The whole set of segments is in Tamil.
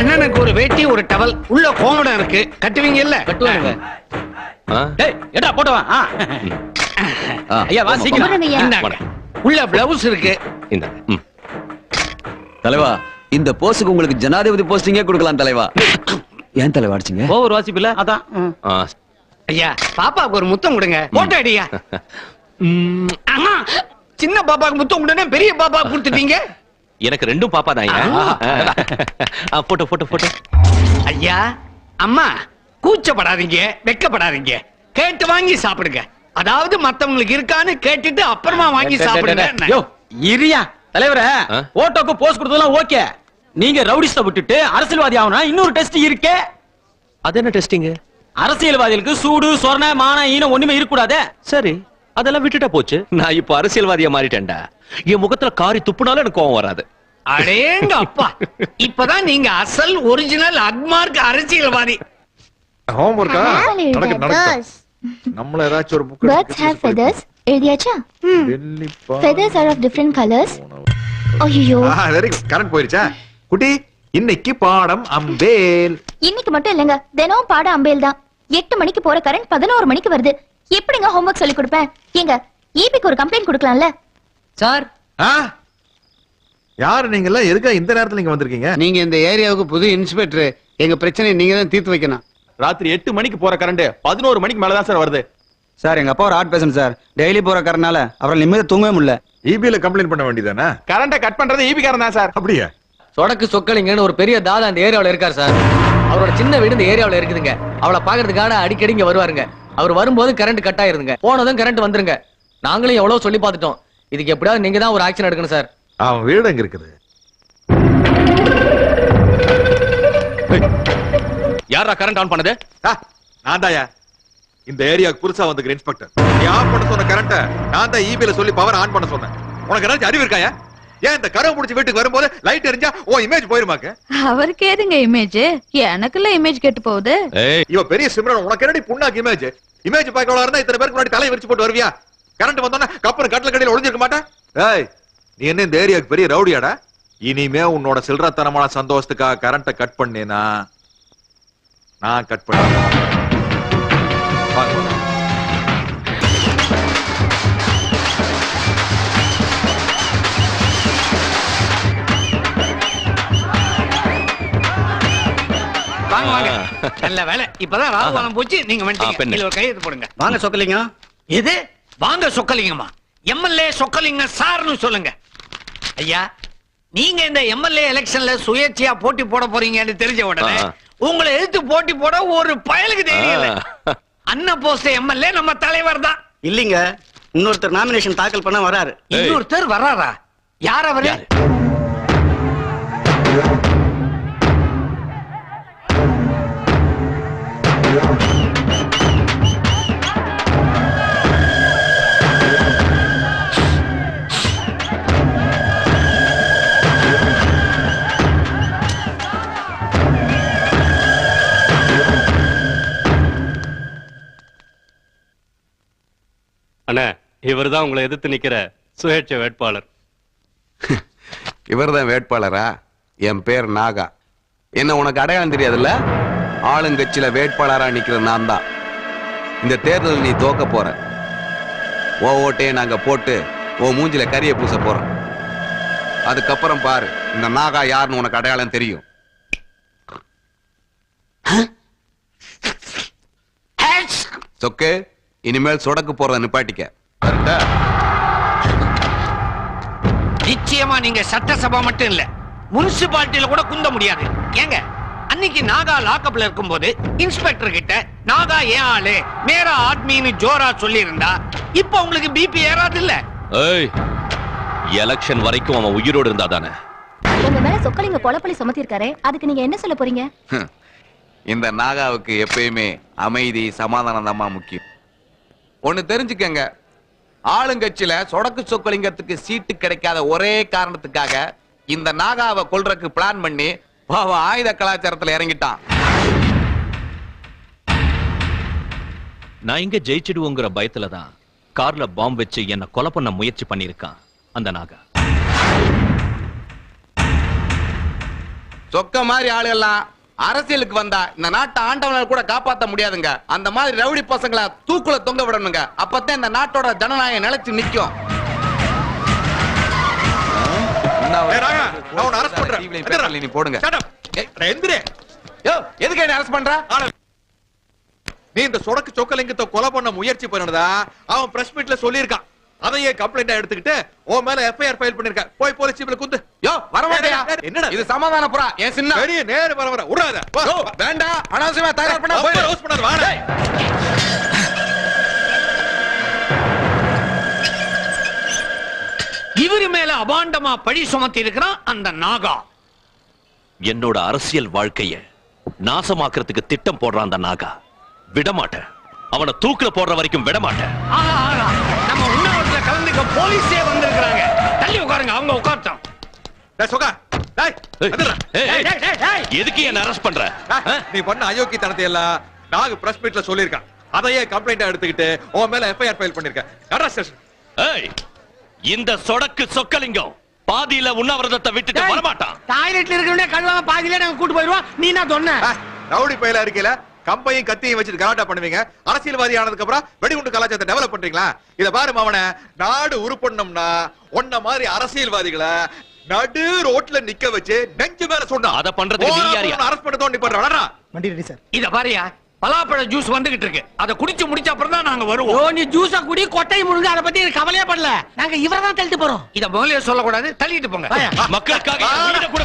அண்ணனுக்கு ஒரு வேட்டி ஒரு டவல் உள்ள கோமடம் இருக்கு. கட்டுவீங்க. இல்ல கட்டுவானுங்க ஆ? டேய் எடா போட்டு வா. ஐயா வா சீக்கிரம். இந்தாங்க. உள்ள பிளவுஸ் இருக்கு. இந்த. தலைவா இந்த போஸ்டுக்கு உங்களுக்கு ஜனாதிபதி போஸ்டிங்கே கொடுக்கலாம் தலைவா. ஏன் தலைவா அடிச்சீங்க? ஓவர் வாசிப்பில்ல அதான். ம். ஆ. ஐயா பாப்பாவுக்கு ஒரு முத்தம் கொடுங்க. போட்டோ அடியா. அம்மா சின்ன பாப்பாக்கு முத்தம் கொடுங்க பெரிய பாப்பாக்கு கொடுத்துட்டீங்க. எனக்கு ரெண்டும் பாப்பா தான் போட்டோ போட்டோ போட்டோ. ஐயா அம்மா கூச்சப்படாதீங்க வெக்கப்படாதீங்க கேட்டு வாங்கி சாப்பிடுங்க. அதாவது மத்தவங்களுக்கு இருக்கான்னு கேட்டுட்டு அப்புறமா வாங்கி சாப்பிடுங்க. யோ இரியா தலைவரே? ஓட்டோக்கு போஸ்ட் கொடுத்ததெல்லாம் ஓகே நீங்க ரவுடிஸ்ட விட்டுட்டு அரசியல்வாதி ஆகணும் இன்னொரு டெஸ்ட் இருக்கே. அது என்ன டெஸ்டிங் அரசியல்வாதிகளுக்கு சூடு சொரண மான ஈனம் ஒண்ணுமே இருக்கக்கூடாதே. சரி. அதெல்லாம் விட்டுட்டா போச்சு. நான் இப்ப அரசியல்வாதியா மாறிட்டேன்டா. என் முகத்துல காரி துப்புனாலும் எனக்கு கோவம் வராது. அடேங்க அப்பா இப்பதான் நீங்க அசல் ஒரிஜினல் அக்மார்க் அரசியல்வாதி. ஹோம் ஒர்க்கா Family நடக்கு நடக்கு. நம்மள ஏதாச்சும் ஒரு புக். எழுதியாச்சா? Feathers are of different colors. ஐயோ வெரி குட் கரண்ட் போயிருச்சா? குட்டி இன்னைக்கு பாடம் அம்பேல். இன்னைக்கு மட்டும் இல்லைங்க. தினம் பாட அம்பேல் தான் எட்டு மணிக்கு போற கரண்ட் பதினோரு மணிக்கு வருது. எப்படிங்க ஹோம்ஒர்க் சொல்லி கொடுப்பேன்? ஏங்க ஈபிக்கு ஒரு கம்ப்ளைண்ட் கொடுக்கலாம்ல? சார். ஆ? யாரு நீங்க எல்லாம் எதுக்கா இந்த நேரத்துல நீங்க வந்திருக்கீங்க? நீங்க இந்த ஏரியாவுக்கு புது இன்ஸ்பெக்டர் எங்க பிரச்சனையை நீங்க தான் தீர்த்து வைக்கணும். ராத்திரி எட்டு மணிக்கு போற கரண்ட் பதினோரு மணிக்கு மேலதான் சார் வருது. சார் எங்க அப்பா ஒரு ஆர்ட் பேஷன் சார். டெய்லி போற கரனால அவரால் நிம்மதியா தூங்கவே முடியல. இபில கம்ப்ளைண்ட் பண்ண வேண்டியதானே? கரண்ட கட் பண்றது ஈபி காரன் தான் சார். அப்படியா? சொடக்கு சொக்கலிங்கன்னு ஒரு பெரிய தாதா அந்த ஏரியாவுல இருக்கார் சார். அவரோட சின்ன வீடு இந்த ஏரியாவுல இருக்குதுங்க. அவளை பாக்குறதுக்காக அடிக்கடி இங்க வருவாருங்க. அவர் வரும்போது கரண்ட் கட் ஆயிருதுங்க. போனதும் கரண்ட் வந்துருங்க. நாங்களும் எவ்வளவு சொல்லி பார்த்துட்டோம். இதுக்கு எப்படியாவது நீங்க தான் ஒரு ஆக்ஷன் எடுக்கணும் சார் அவன் வீடு எங்க இருக்குது? யாரா கரண்ட் ஆன் பண்ணது? நான் தாயா இந்த ஏரியாவுக்கு புதுசா வந்திருக்கிற இன்ஸ்பெக்டர் நீ ஆன் பண்ண சொன்ன கரண்ட நான் தான் இபில சொல்லி பவர் ஆன் பண்ண சொன்னேன். உனக்கு ஏதாச்சும் அறிவு இருக்காயா? ஏன் இந்த கரவு முடிச்சு வீட்டுக்கு வரும்போது லைட் எரிஞ்சா ஓ இமேஜ் போயிருமாக்க? அவருக்கு ஏதுங்க இமேஜ் எனக்குள்ள இமேஜ் கெட்டு போகுது. இவ பெரிய சிம்ரன் உனக்கு என்னடி புண்ணாக்கு இமேஜ் இமேஜ் பார்க்கவளா இருந்தா இத்தனை பேருக்கு முன்னாடி தலையை விரிச்சு போட்டு வருவியா? கரண்ட் வந்தோன்னா கப்பல் கட்டில கடையில் ஒளிஞ்சிருக்க மாட்டேன் ஏய் நீ என்ன இந்த ஏரியாவுக்கு பெரிய ரவுடியாடா? இனிமே உன்னோட சில்லறத்தனமான சந்தோஷத்துக்காக கரண்ட கட் பண்ணேனா? நான் கட் பண்ண வாங்க வாங்க. நல்ல வேலை. இப்பதான் ராகுகாலம் போச்சு. நீங்க வந்துட்டீங்க. இதுல ஒரு கையெழுத்து போடுங்க. வாங்க சொக்கலிங்க. எது? வாங்க சொக்கலிங்கம்மா. எம்எல்ஏ சொக்கலிங்க சார்னு சொல்லுங்க. ஐயா நீங்க இந்த எம்எல்ஏ எலெக்ஷன்ல சுயேட்சையா போட்டி போட போறீங்கன்னு தெரிஞ்ச உடனே. உங்களை எதிர்த்து போட்டி போட ஒரு பயலுக்கு தெரியல. அண்ணன் போஸ்ட் எம்எல்ஏ நம்ம தலைவர் தான். இல்லீங்க. இன்னொருத்தர் நாமினேஷன் தாக்கல் பண்ண வராரு. இன்னொருத்தர் வர்றாரா யார் அவரு? இவர்தான் உங்களை எதிர்த்து நிக்கிற சுயேட்சை வேட்பாளர். இவர்தான் வேட்பாளரா? என் பேர் நாகா. என்ன உனக்கு அடையாளம் தெரியாதுல்ல? ஆளுங்கட்சியில வேட்பாளரா நிக்கிற நான் தான். இந்த தேர்தல் நீ தோக்க போற. ஓ ஓட்டையை நாங்க போட்டு ஓ மூஞ்சில கரிய பூச போறோம். அதுக்கப்புறம் பாரு இந்த நாகா யாருன்னு உனக்கு அடையாளம் தெரியும். சொக்கு இனிமேல் சொடக்கு போறத நிப்பாட்டிக்க. நிச்சயமா நீங்க சட்டசபா மட்டும் இல்ல முனிசிபாலிட்டியில கூட குந்த முடியாது. ஏங்க அன்னைக்கு நாகா லாக்கப்ல இருக்கும்போது இன்ஸ்பெக்டர் கிட்ட நாகா ஏன் ஆளு? மேரா ஆத்மின்னு ஜோரா சொல்லி இருந்தா இப்ப உங்களுக்கு பிபி ஏறாது இல்ல? ஏய் எலெக்ஷன் வரைக்கும் அவன் உயிரோடு இருந்தா தானே? உங்க மேல சொக்கலிங்க கொலப்பலி சுமத்திருக்காரு அதுக்கு நீங்க என்ன சொல்ல போறீங்க? இந்த நாகாவுக்கு எப்பயுமே அமைதி சமாதானம் தாம்மா முக்கியம். ஒண்ணு தெரிஞ்சுக்கங்க ஆளுங்கட்சியில சொடக்கு சொக்கலிங்கத்துக்கு சீட்டு கிடைக்காத ஒரே காரணத்துக்காக இந்த நாகாவை கொல்றதுக்கு பிளான் பண்ணி பாவம் ஆயுத கலாச்சாரத்துல இறங்கிட்டான். நான் இங்க ஜெயிச்சிடுவோங்கிற பயத்துல தான் கார்ல பாம்பு வச்சு என்ன கொலை பண்ண முயற்சி பண்ணிருக்கான் அந்த நாகா. சொக்க மாதிரி ஆளுகள்லாம் அரசியலுக்கு வந்தா இந்த நாட்டை ஆண்டவனால கூட காப்பாத்த முடியாதுங்க. அந்த மாதிரி ரவுடி பசங்களை தூக்குல தொங்க விடணுங்க. அப்பதான் இந்த நாட்டோட ஜனநாயகம் நிலைச்சு நிக்கும். போடுங்க. எதுக்கு என்ன அரெஸ்ட் பண்ற. நீ இந்த சொடக்கு சொக்கலிங்கத்தை கொலை பண்ண முயற்சி பண்ணதா அவன் பிரஸ் மீட்ல சொல்லியிருக்கான். அதையே கம்ப்ளைண்டா எடுத்துக்கிட்டு உன் மேல எஃப்ஐஆர் ஃபைல் பண்ணிருக்க போய் போலீஸ் ஜீப்ல குந்து யோ வர மாட்டியா என்னடா இது? சமாதான புறா என் சின்ன வெளியே நேரு வர வர வா. வேண்டாம் அனாவசியமா தயார் பண்ணா போயிரு. ரோஸ் பண்ணாத, வாடா. இவரு மேல அபாண்டமா பழி சுமத்தி இருக்கிறான் அந்த நாகா. என்னோட அரசியல் வாழ்க்கைய நாசமாக்குறதுக்கு திட்டம் போடுறான் அந்த நாகா. விடமாட்டேன். அவனை தூக்குல போடுற வரைக்கும் விடமாட்டேன். நம்ம உண்ணாவிரத்துல கலந்துக்க போலீஸே வந்திருக்கிறாங்க. தள்ளி உட்காருங்க அவங்க உட்கார்த்தோம் டேய், எதுக்கு என்ன அரெஸ்ட் பண்ற? நீ பண்ண அயோக்கியத்தனத்தை எல்லாம் நாகு பிரஸ் மீட்ல சொல்லியிருக்கான். அதையே கம்ப்ளைண்டா எடுத்துக்கிட்டு உன் மேல எஃப்ஐஆர் ஃபைல் பண்ணிருக்க நடரா ஸ்டேஷன் ஏய், இந்த சொடக்கு சொக்கலிங்கம் பாதியில உண்ணாவிரதத்தை விட்டுட்டு. வரமாட்டான். டாய்லெட்ல இருக்கிறவனே கழுவாம பாதியில நாங்க கூட்டு போயிருவோம் நீ நான் சொன்ன? ரவுடி பயில இருக்கையில கம்பையும் கத்தியும் வச்சுட்டு கலாட்டா பண்ணுவீங்க. அரசியல்வாதி ஆனதுக்கு அப்புறம் வெடிகுண்டு கலாச்சாரத்தை டெவலப் பண்றீங்களா? இத பாரு அவன நாடு உருப்படணும்னா உன்ன மாதிரி அரசியல்வாதிகளை நடு ரோட்ல நிக்க வச்சு நெஞ்சு மேல சொன்னா அத பண்றதுக்கு நீ யாரியா? அரஸ்ட் பண்ண தோண்டி பண்ற வளரா. வண்டி ரெடி சார் இத பாரியா பலாப்பழ ஜூஸ் வந்துகிட்டு இருக்கு. அத குடிச்சு முடிச்ச அப்புறம் தான் நாங்க வருவோம். நீ ஜூஸா குடி கொட்டை முழுங்க அத பத்தி கவலையே படல. நாங்க இவரை தான் தள்ளிட்டு போறோம். இத முதல்ல சொல்லக்கூடாது தள்ளிட்டு போங்க. மக்களுக்காக கூட.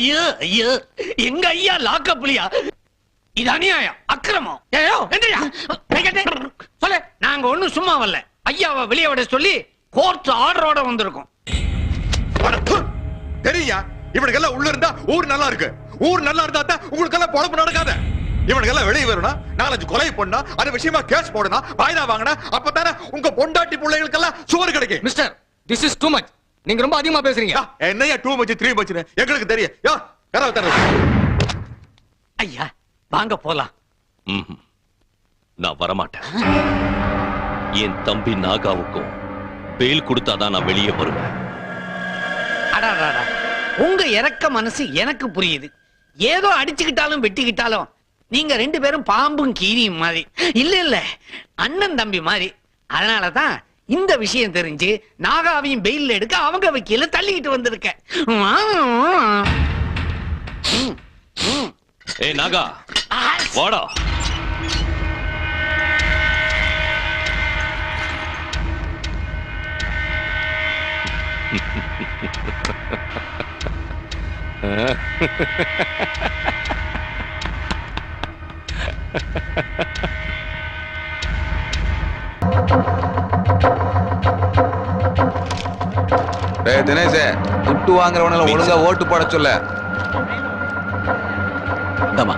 ஐயோ ஐயோ. எங்க ஐயா லாக்கப்லியா இது அநியாயம் அக்கிரமம். ஏயோ எந்திரியா. சொல்லு. நாங்க ஒண்ணும் சும்மா வரல. ஐயாவை வெளியே விட சொல்லி கோர்ட் ஆர்டரோட வந்திருக்கோம். தெரியா இவனுக்கெல்லாம் உள்ள இருந்தா ஊர் நல்லா இருக்கு. ஊர் நல்லா இருந்தா தான் உங்களுக்கெல்லாம் பொழப்பு நடக்காத. இவனுக்கெல்லாம் வெளியே வரணும் நாலஞ்சு கொலை பண்ணா அது விஷயமா கேஸ் போடணும் வாய்தா வாங்கினா அப்பதானே உங்க பொண்டாட்டி பிள்ளைகளுக்கெல்லாம் சோறு கிடைக்கும். Mister this is too much நீங்க ரொம்ப அதிகமா பேசுறீங்க. யா, என்னய்யா டூ மச்சு த்ரீ மச்சுன்னு எங்களுக்கு தெரியும். யோ கதவை தர ஐயா வாங்க போலாம். நான் வரமாட்டேன். என் தம்பி நாகாவுக்கும் பெயில் கொடுத்தாதான் நான் வெளியே வருவேன். அடாடாடா உங்க இறக்க மனசு எனக்கு புரியுது. ஏதோ அடிச்சுக்கிட்டாலும் வெட்டிக்கிட்டாலும் நீங்க ரெண்டு பேரும் பாம்பும் கீரியும் மாதிரி. இல்ல இல்ல. அண்ணன் தம்பி மாதிரி. அதனாலதான் இந்த விஷயம் தெரிஞ்சு நாகாவையும் பெயில்ல எடுக்க அவங்க வக்கீல தள்ளிக்கிட்டு வந்திருக்க. ஏய் நாகா. வாடா. டேய் தினேஷ் துட்டு வாங்குறவனால ஒழுங்கா ஓட்டு போட சொல்ல. இந்தாம்மா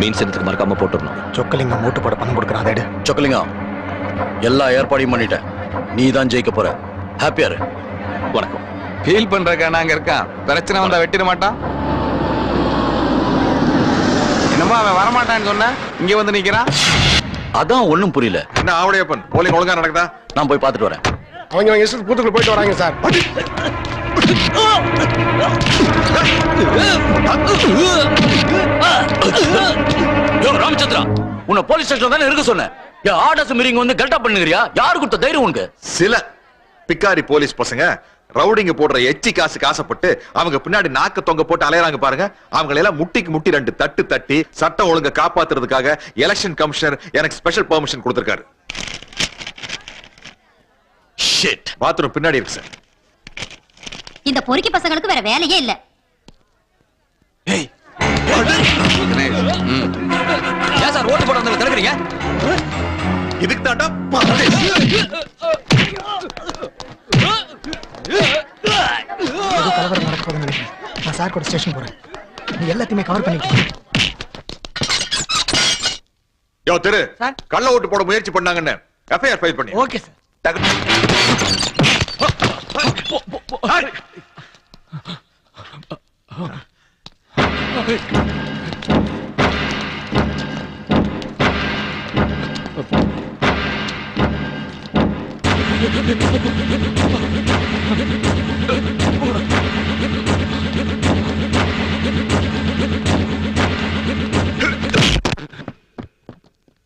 மீன் சின்னத்துக்கு மறக்காம போட்டுடணும். சொக்கலிங்கம் மூட்டு போட பணம் கொடுக்குறான் அதை எடு. சொக்கலிங்கம் எல்லா ஏற்பாடையும் பண்ணிட்டேன். நீ தான் ஜெயிக்க போற ஹாப்பியா இரு. வணக்கம். ஃபீல் பண்றக்கா நாங்க இருக்கான் பிரச்சனை வந்தா வெட்டிட மாட்டான். என்னமோ அவன் வரமாட்டான்னு சொன்ன? இங்க வந்து நிக்கிறான். அதான் ஒண்ணும் புரியல. என்ன ஆவடையப்பன்? போலிங் ஒழுங்கா நடக்குதா? நான் போய் பார்த்துட்டு வரேன். அவங்க அவங்க இஷ்டத்துக்கு பூத்துக்குள்ள போயிட்டு வராங்க சார். ராமச்சந்திரா உன்னை போலீஸ் ஸ்டேஷன்ல தானே இருக்க சொன்னேன். என் ஆர்டர்ஸ் மீறிங்க வந்து கரெக்டா பண்ணுங்கறியா? யாரு கொடுத்த தைரியம் உனக்கு? சில பிக்காரி போலீஸ் பசங்க ரவுடிங்க போடுற எச்சி காசுக்கு ஆசைப்பட்டு அவங்க பின்னாடி நாக்க தொங்க போட்டு அலையறாங்க பாருங்க. அவங்களை எல்லாம் முட்டிக்கு முட்டி ரெண்டு தட்டு தட்டி சட்டம் ஒழுங்க காப்பாத்துறதுக்காக எலெக்ஷன் கமிஷனர் எனக்கு ஸ்பெஷல் பெர்மிஷன் கொடுத்திருக்காரு. ஷிட் பாத்ரூம் பின்னாடி இருக்கு சார் இந்த பொறுக்கி பசங்களுக்கு வேற வேலையே இல்ல. ஏன் சார் ஓட்டு போட வந்து தடுக்கிறீங்க இதுக்கு தாண்டா கலவரம் நடக்க போதுன்னு நினைக்கிறேன் நான் சார் கூட ஸ்டேஷன் போறேன். நீ எல்லாத்தையுமே கவர் பண்ணிட்டு யோ திரு. கள்ள ஓட்டு போட முயற்சி பண்ணாங்கன்னு எஃப்ஐஆர் ஃபைல் பண்ணி. ஓகே சார்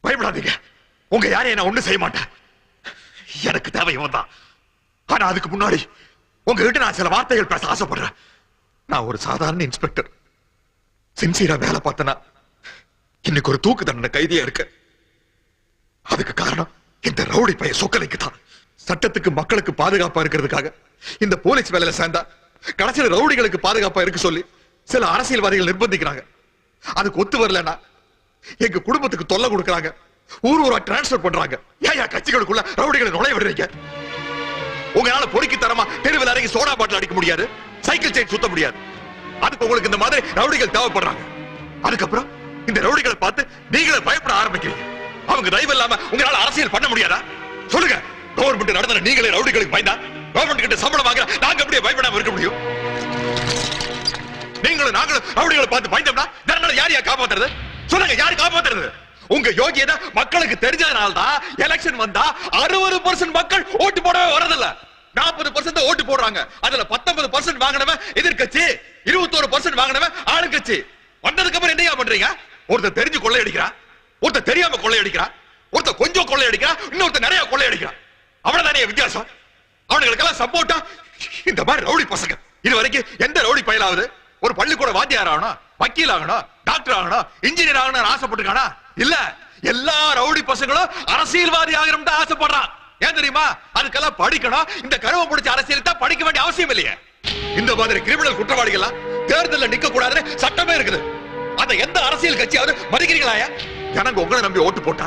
பயப்படாதீங்க. உங்க யாரையும் நான் ஒண்ணு செய்ய மாட்டேன். எனக்கு இவன் தான் ஆனா அதுக்கு முன்னாடி உங்ககிட்ட நான் சில வார்த்தைகள் பேச ஆசைப்படுறேன். நான் ஒரு சாதாரண இன்ஸ்பெக்டர். சின்சியரா வேலை பார்த்தனா இன்னைக்கு ஒரு தூக்கு தண்டனை கைதியா இருக்கு. அதுக்கு காரணம் இந்த ரவுடி பைய சொக்கலைக்கு தான். சட்டத்துக்கு மக்களுக்கு பாதுகாப்பா இருக்கிறதுக்காக இந்த போலீஸ் வேலையில சேர்ந்தா கடைசியில ரவுடிகளுக்கு பாதுகாப்பா இருக்கு சொல்லி சில அரசியல்வாதிகள் நிர்பந்திக்கிறாங்க. அதுக்கு ஒத்து வரலன்னா எங்க குடும்பத்துக்கு தொல்லை கொடுக்குறாங்க. ஊர் ஊரா டிரான்ஸ்பர் பண்றாங்க. ஏன் கட்சிகளுக்குள்ள ரவுடிகளை நுழைய விடுறீங்க? உங்களால பொறுக்கி தரமா தெருவில் இறங்கி சோடா பாட்டில் அடிக்க முடியாது? சைக்கிள் செயின் சுத்த முடியாது? அதுக்கு உங்களுக்கு இந்த மாதிரி ரவுடிகள் தேவைப்படுறாங்க. அதுக்கப்புறம் இந்த ரவுடிகளை பார்த்து நீங்களே பயப்பட ஆரம்பிக்கிறீங்க. அவங்க தயவு இல்லாம உங்களால அரசியல் பண்ண முடியாதா? சொல்லுங்க. கவர்மெண்ட் நடந்த நீங்களே ரவுடிகளுக்கு பயந்தா? கவர்மெண்ட் கிட்ட சம்பளம் வாங்குற? நாங்க அப்படியே பயப்படாம இருக்க முடியும்? நீங்களும் நாங்களும் ரவுடிகளை பார்த்து பயந்தோம்னா ஜனங்களை யாரையா காப்பாத்துறது? சொல்லுங்க யாரு காப்பாத்துறது? உங்க யோகியதை மக்களுக்கு தெரிஞ்சதுனால தான் எலெக்ஷன் வந்தா அறுபது பர்சன்ட் மக்கள் ஓட்டு போடவே வரதில்ல நாற்பது பர்சன்ட் ஓட்டு போடுறாங்க. அதுல பத்தொன்பது பர்சன்ட் வாங்கினவன் எதிர்க்கட்சி இருபத்தோரு பர்சன்ட் வாங்கினவன் ஆளுங்கட்சி. வந்ததுக்கு அப்புறம் என்னையா பண்றீங்க? ஒருத்தர் தெரிஞ்சு கொள்ளையடிக்கிறான் ஒருத்தர் தெரியாம கொள்ளையடிக்கிறான் ஒருத்தர் கொஞ்சம் கொள்ளையடிக்கிறான் இன்னொருத்தர் நிறைய கொள்ளையடிக்கிறான். அவ்வளவுதானே வித்தியாசம்? அவனுங்களுக்கெல்லாம் சப்போர்ட்டா இந்த மாதிரி ரவுடி பசங்க. இது வரைக்கும் எந்த ரவுடி பயிலாவது? ஒரு பள்ளிக்கூட வாத்தியார் ஆகணும் வக்கீல் ஆகணும் டாக்டர் ஆகணும் இன்ஜினியர் ஆகணும்னு ஆசைப்பட்டிருக்கானா? இல்ல எல்லா ரவுடி பசங்களும் அரசியல்வாதி ஆகணும்னு ஆசைப்படுறான். ஏன் தெரியுமா? அதுக்கெல்லாம் படிக்கணும். இந்த கருவம் பிடிச்ச அரசியல் தான் படிக்க வேண்டிய அவசியம் இல்லையே. இந்த மாதிரி கிரிமினல் குற்றவாளிகள் தேர்தலில் நிக்க கூடாதுன்னு சட்டமே இருக்குது. அதை எந்த அரசியல் கட்சியாவது மதிக்கிறீங்களா ஜனங்க உங்களை நம்பி ஓட்டு போட்டா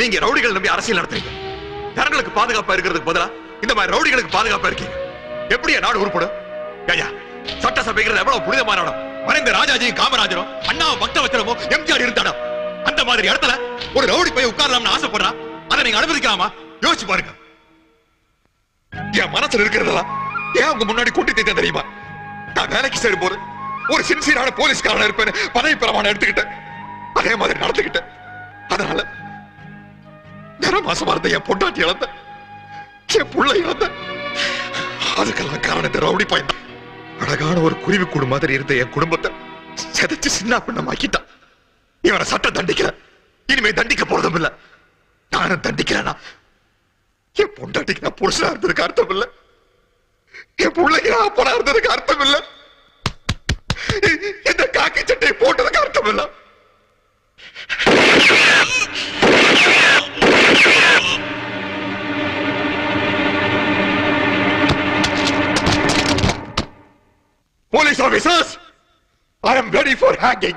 நீங்க ரவுடிகள் நம்பி அரசியல் நடத்துறீங்க. ஜனங்களுக்கு பாதுகாப்பா இருக்கிறதுக்கு பதிலா இந்த மாதிரி ரவுடிகளுக்கு பாதுகாப்பா இருக்கீங்க. எப்படி நாடு உருப்படும்? ஐயா சட்டசபைங்கிறது எவ்வளவு புனிதமான இடம். மறைந்த ராஜாஜியும் காமராஜரும் அண்ணாவும் பக்தவச்சரமும் எம்ஜிஆர் இருந்தாடம் அந்த மாதிரி இடத்துல ஒரு ரவுடி போய் உட்காரலாம்னு ஆசைப்படுறா? அதை நீங்க அனுமதிக்கலாமா யோசிச்சு பாருங்க. என் மனசுல இருக்கிறதெல்லாம் ஏன் உங்க முன்னாடி கூட்டி தீர்த்தேன் தெரியுமா? நான் வேலைக்கு சேரும் போது ஒரு சின்சியரான போலீஸ்காரன் இருப்பேன் பதவி பிரமாணம் எடுத்துக்கிட்டேன். அதே மாதிரி நடந்துக்கிட்டேன். அதனால நிற மாசமா இருந்த என் பொண்டாட்டி இழந்த என் புள்ள இழந்த அதுக்கெல்லாம் காரணம் இந்த ரவுடி பையன் அழகான ஒரு குருவி கூடு மாதிரி இருந்த என் குடும்பத்தை செதைச்சு சின்ன பண்ணமாக்கிட்டான் இவனை சட்டம் தண்டிக்கல. இனிமே தண்டிக்க போறதும் இல்ல நானும் தண்டிக்கிறேனா என் பொண்டாட்டிக்கு நான் புருஷனா இருந்ததுக்கு அர்த்தம் இல்ல என் பிள்ளைக்கு நான் அப்பனா இருந்ததுக்கு அர்த்தம் இல்ல இந்த காக்கி சட்டையை போட்டதுக்கு அர்த்தம் இல்ல Police officers, I am ready for hanging.